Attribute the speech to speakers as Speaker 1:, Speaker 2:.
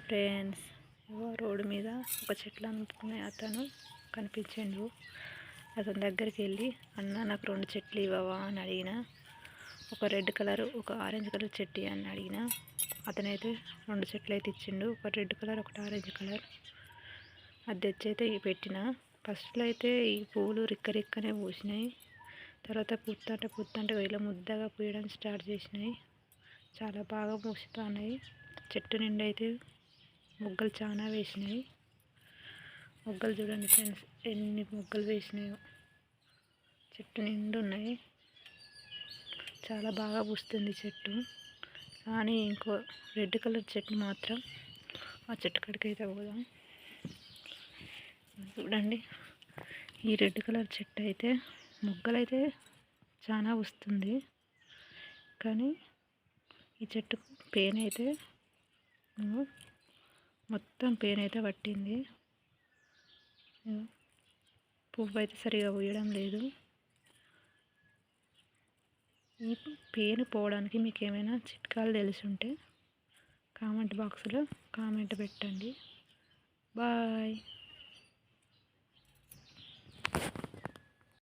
Speaker 1: Hi friends road మీద ఒక చెట్లు అమ్ముకునే అతను కనిపించిండు అతని దగ్గరికి వెళ్ళి అన్న నాకు రెండు చెట్లు ఇవ్వవా? అని అడిగిన. ఒక రెడ్ కలర్ ఒక ఆరెంజ్ కలర్ చెట్టు అని అడిగిన. అతనైతే రెండు చెట్లు అయితే ఇచ్చిండు. ఒక రెడ్ కలర్ ఒకటి ఆరెంజ్ కలర్. అది తెచ్చి అయితే పెట్టిన. ఫస్ట్లో అయితే ఈ పూలు రిక్క రిక్కనే పూసినాయి. తర్వాత పుత్తంటే పుత్తంటే ఇలా ముద్దగా పూయడం స్టార్ట్ చేసినాయి. చాలా బాగా పూస్తున్నాయి. చెట్టు నిండా అయితే మొగ్గలు చాలా వేసినాయి మొగ్గలు చూడండి ఫ్రెండ్స్ ఎన్ని మొగ్గలు వేసినాయో. చెట్టు నిండు ఉన్నాయి. చాలా బాగా పూస్తుంది చెట్టు. కానీ ఇంకో రెడ్ కలర్ చెట్టు మాత్రం ఆ చెట్టు కాడికి అయితే పోదాం. చూడండి ఈ రెడ్ కలర్ చెట్టు అయితే మొగ్గలైతే చాలా వస్తుంది కానీ ఈ చెట్టుకు పెయిన్ అయితే మొత్తం పెయిన్ అయితే పట్టింది. పువ్వు అయితే సరిగా పూయడం లేదు. ఈ పెయిన్ పోవడానికి మీకు ఏమైనా చిట్కాలు తెలిసి ఉంటే కామెంట్ బాక్స్లో కామెంట్ పెట్టండి. బాయ్.